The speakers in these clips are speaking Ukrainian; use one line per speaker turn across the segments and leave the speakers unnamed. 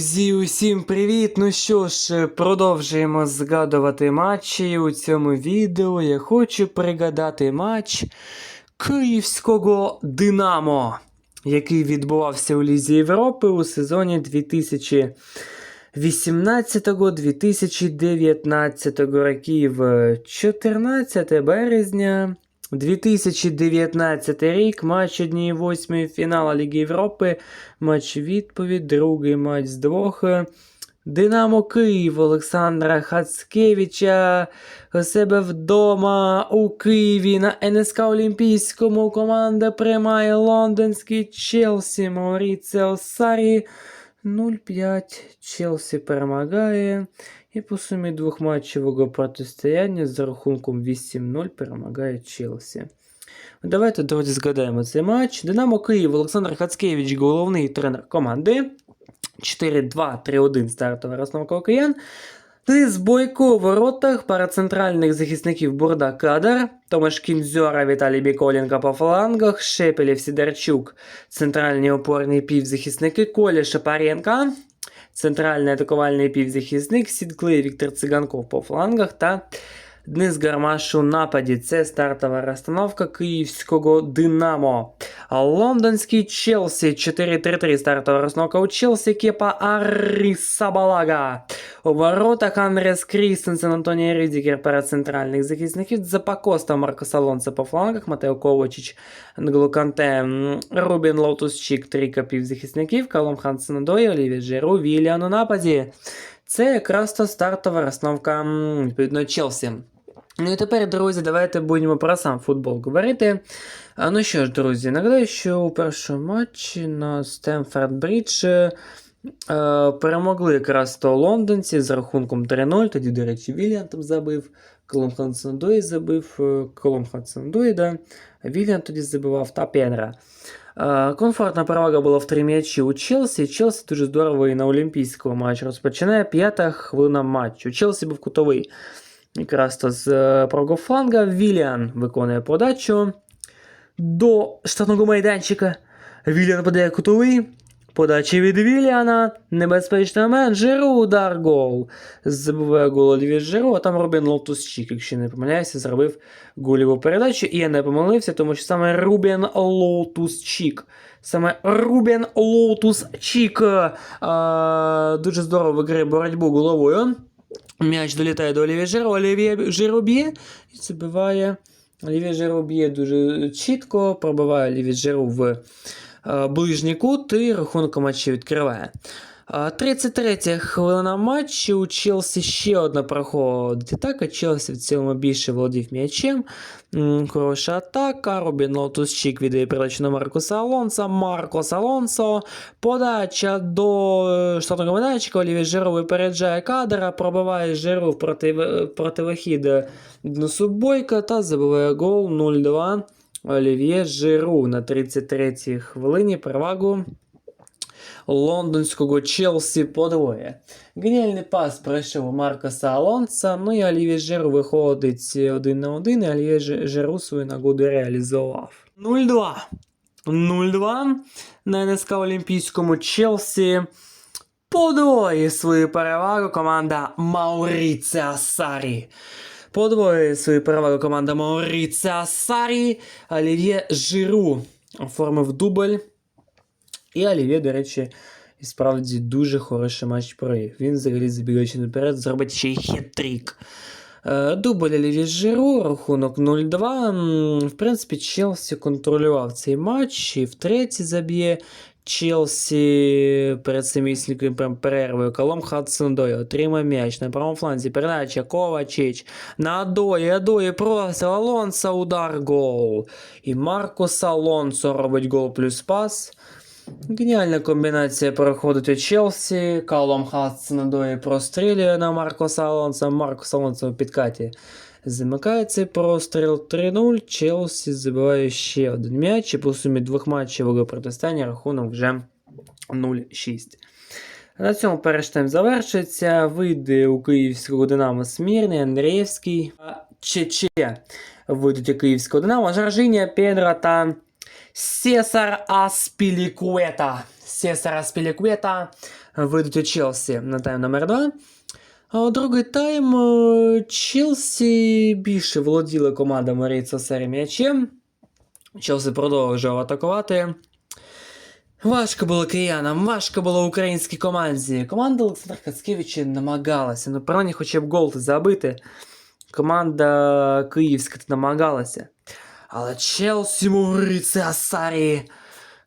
Друзі, усім привіт! Ну що ж, продовжуємо згадувати матчі. У цьому відео я хочу пригадати матч Київського Динамо, який відбувався у Лізі Європи у сезоні 2018-2019 років. 14 березня 2019 рік, матч 1-8 фінала Ліги Європи. Матч відповідь, другий матч з двох. Динамо Київ Олександра Хацкевича у себе вдома у Києві на НСК Олімпійському команда приймає лондонський Челсі Мауріціо Сарі 0-5. Челсі перемагає. І по сумі двохматчевого протистояння з рахунком 8-0 перемагає Челсі. Давайте, друзі, згадаємо цей матч. Динамо Київ Олександр Хацкевич, головний тренер команди. 4-2-3-1 стартова розновка киян. Лис Бойко в воротах, пара захисників Бурда Кадар, Томаш Кінзьора, Віталій Біколенко по флангах, Шепелєв Сідерчук, центральні опорні півзахисники, Коля Шапаренка, центральний атакувальний півзахисник, Сідклей Віктор Циганков по флангах та Денис Гармаш у нападі. Це стартова розстановка київського Динамо. Лондонський Челсі 4-3-3 стартова розстановка у Челсі Кепа Арісабалага. У воротах Андрес Крістенсен, Антоній Рідікер перед центральних захисників. Запакоста Маркос Алонсо по флангах, Матео Ковачич, Англо Канте, Рубін Лоутус-Чік, трійка півзахисників, Калом Хансен Дой, Оліві Жиру, Віліан у нападі. Це якраз то стартова розстановка відповідно Челсі. Ну і тепер, друзі, давайте будемо про сам футбол говорити. А, ну що ж, друзі, нагадаю, що у першому матчі на Стемфорд Брідж е, перемогли якраз то лондонці з рахунком 3-0. Тоді, до речі, Вільян там забив, Колом Хансендой забив, е, Колом Хансендой, да. Вільян тоді забивав та Пенра. Е, Комфортна перевага була в три м'ячі у Челсі. Челсі дуже здорово і на Олімпійському матчі розпочинає п'ята хвилина матчу. Челсі був кутовий. Якраз то з е, правого фланга Віліан виконує подачу до штатного майданчика. Віліан подає кутовий. Подача від Віліана. Небезпечний момент. Жиру удар гол. Забиває від Жиру, а там Рубін Лотус-Чік, якщо не помиляюся, зробив гольову передачу. І я не помилився, тому що саме Рубін Лотус-Чік. Саме Рубін Лотус-Чік а, дуже здорово виграє боротьбу головою. М'яч долітає до Олівія Жиро, Олівія Жиро б'є і забиває. Олівія Жиро б'є дуже чітко, пробиває Олівія Жиро в ближній кут і рахунок матчу відкриває. Е, 33 хвилина матчу. У Челсі ще одна проходить атака. Челсі в цілому більше володів м'ячем. Хороша атака. Робін Лотус-Чік віддає передачу на Маркуса Алонса. Маркос Алонсо. Подача до е, штатного майданчика. Олівій Жиру випереджає кадра, пробиває Жиру в против... противохід Бойка та забиває гол 0-2. Олів'є Жиру на 33-й хвилині перевагу лондонського Челсі подвоє. Геніальний пас пройшов Маркоса Алонса, ну і Олів'є Жиру виходить один на один, і Олів'є Жи- Жиру свою нагоду реалізував. 0-2. 0-2 на НСК Олімпійському Челсі. Подвоює свою перевагу команда Мауріця Сарі. Подвоює свою перевагу команда Мауріця Сарі. Олів'є Жиру оформив дубль. І Олів'є, до речі, і справді дуже хороший матч провів. Він взагалі забігаючи наперед, зробить ще й хет-трік. Е, Дубль Олів'є Жиру, рахунок 0-2. В принципі, Челсі контролював цей матч і втретє заб'є. Челсі перед самісінькою перервою. Колом Хадсондой отримав м'яч на правому фланзі. Передача Ковачич на Адої, Адої просто Алонсо удар гол. І Маркос Алонсо робить гол плюс пас. Геніальна комбінація проходить у Челсі. Калом Хадсондой прострілює на Маркоса Алонсо. Маркос Алонсо в підкаті Замикає цей простріл 3-0. Челсі забиває ще один м'яч. І по сумі двох двохматчевого протистояння рахунок вже 0-6. На цьому перший тайм завершиться. Вийде у київського Динамо Смірний, Андрієвський, Чече вийдуть у київського Динамо. Жоржинія, Педро та Сесар Аспілікуета. Сесара Спіліквета вийдуть у Челсі на тайм номер 2. А у другий тайм е, Челсі більше володіла команда Марійця Сері м'ячем. Челсі продовжував атакувати. Важко було киянам, важко було українській команді. Команда Олександра Хацкевича намагалася. Ну, принаймні, хоча б гол забити. Команда київська намагалася. Але Челсі Мурице Асарі.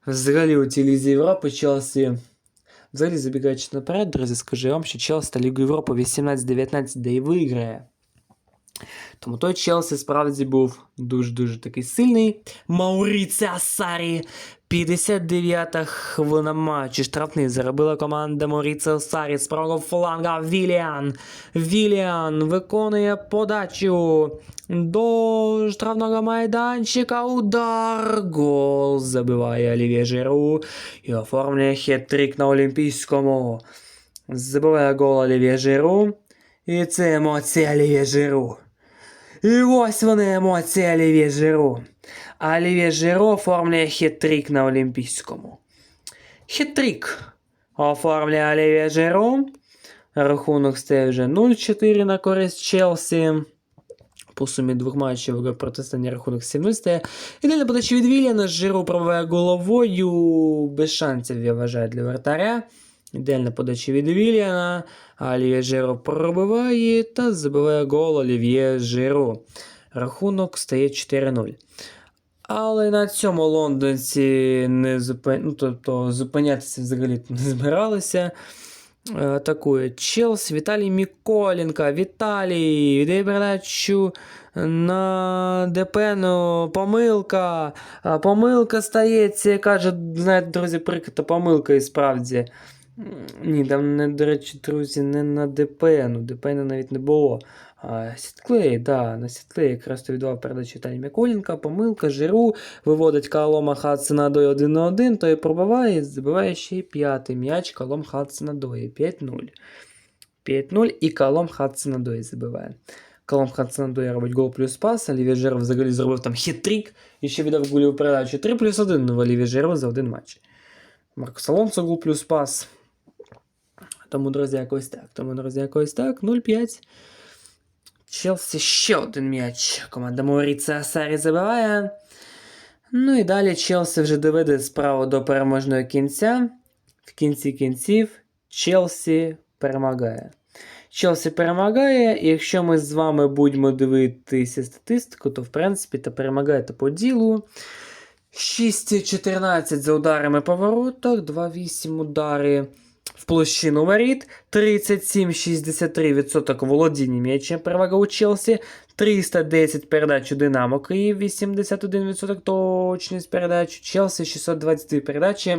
Взагалі у цій Лізі Європи Челсі. Взагалі, забігаючи наперед, друзі, скажу вам, що Челсі та Лігу Європи 18-19 де і виграє. Тому той Челсі справді був дуже-дуже такий сильний. Мауріце Асарі. 59-та хвилина матчу. Штрафний заробила команда Мауріце Асарі з правого фланга Віліан. Віліан виконує подачу до штрафного майданчика. Удар. Гол забиває Олівє Жиру і оформлює хет-трик на Олімпійському. Забиває гол Олівє Жиру. І це емоції Олівє Жиру. І ось вони емоції Олівє Жиру. Олівє Жиру оформлює хет-трик на Олімпійському. Хет-трик оформлює Олівє Жиру. Рахунок стає вже 0-4 на користь Челсі. По сумі двох матчів протистояння рахунок 17. Ідеальна подача від Вільяна. Жиру пробиває головою. Без шансів, я вважаю, для вратаря. Ідеальна подача від Вільяна. Олів'є Жиру пробиває та забиває гол Олів'є Жиру. Рахунок стає 4-0. Але на цьому лондонці не зупин... ну, тобто, зупинятися взагалі не збиралися. Е, Атакує Челсі, Віталій Міколенко. Віталій віддає передачу на ДПНу. Помилка. Помилка стається. Каже, знаєте, друзі, прикрита помилка і справді. Ні, там, не, до речі, друзі, не на ДПНу. ДПНу навіть не було. А, Сітклей, да, на Сітклей якраз то віддавав передачу Віталій Міколенко. Помилка, Жиру. Виводить Калома Хадсона до 1 на 1, той пробиває, забиває ще й п'ятий м'яч Калом Хадсона Дої. 5-0. 5-0 і Калом Хадсона Дої забиває. Калом Хадсона Дої робить гол плюс пас, Олівія Жиру взагалі зробив там хет-трик і ще віддав гольову передачу. 3 плюс 1 в Олівія Жиру за один матч. Маркос Алонсо гол плюс пас. Тому, друзі, якось так. Тому, друзі, якось так. 0-5. Челсі ще один м'яч. Команда Мауріца Асарі забиває. Ну і далі Челсі вже доведе справу до переможного кінця. В кінці кінців Челсі перемагає. Челсі перемагає, і якщо ми з вами будемо дивитися статистику, то в принципі та перемагає та по ділу. 6-14 за ударами по воротах, 2-8 удари в площину воріт, 37-63% володіння м'ячем перевага у Челсі, 310 передач у Динамо Київ, 81% точність передач, у Челсі 622 передачі,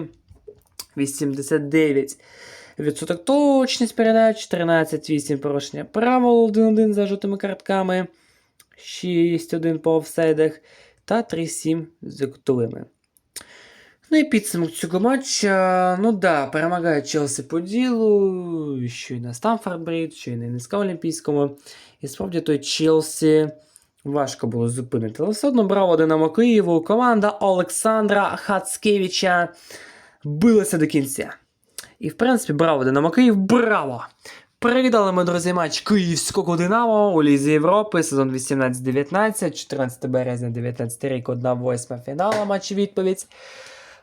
89% точність передач, 13-8 порушення правил 1-1 за жовтими картками, 6-1 по офсайдах та 3-7 з кутовими. Ну і підсумок цього матча. Ну да, перемагає Челсі по ділу, що й на Стамфорд Брейд, що й на НСК Олімпійському. І справді той Челсі важко було зупинити. Але все одно браво Динамо Києву. Команда Олександра Хацкевича билася до кінця. І в принципі, браво Динамо Київ, браво! Привітали ми, друзі, матч Київського Динамо у Лізі Європи, сезон 18-19, 14 березня 19 рік, 1-8 фінала матч відповідь.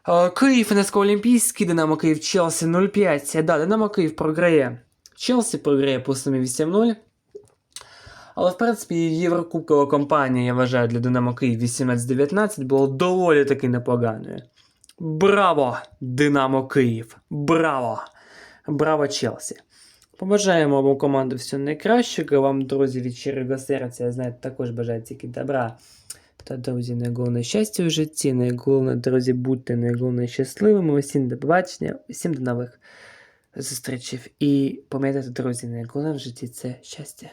Е, Київ НСК Олімпійський, Динамо Київ, Челсі 0-5. Да, Динамо Київ програє. Челсі програє по сумі 8-0. Але, в принципі, Єврокубкова кампанія, я вважаю, для Динамо Київ 18-19 була доволі таки непоганою. Браво, Динамо Київ! Браво! Браво, Челсі! Побажаємо обом команду всього найкращого. Вам, друзі, від щирого серця, я знаю, також бажаю тільки добра. Та, друзі, найголовне щастя у житті, найголовне, друзі, будьте найголовне щасливими. Усім до побачення, усім до нових зустрічей. І пам'ятайте, друзі, найголовне в житті це щастя.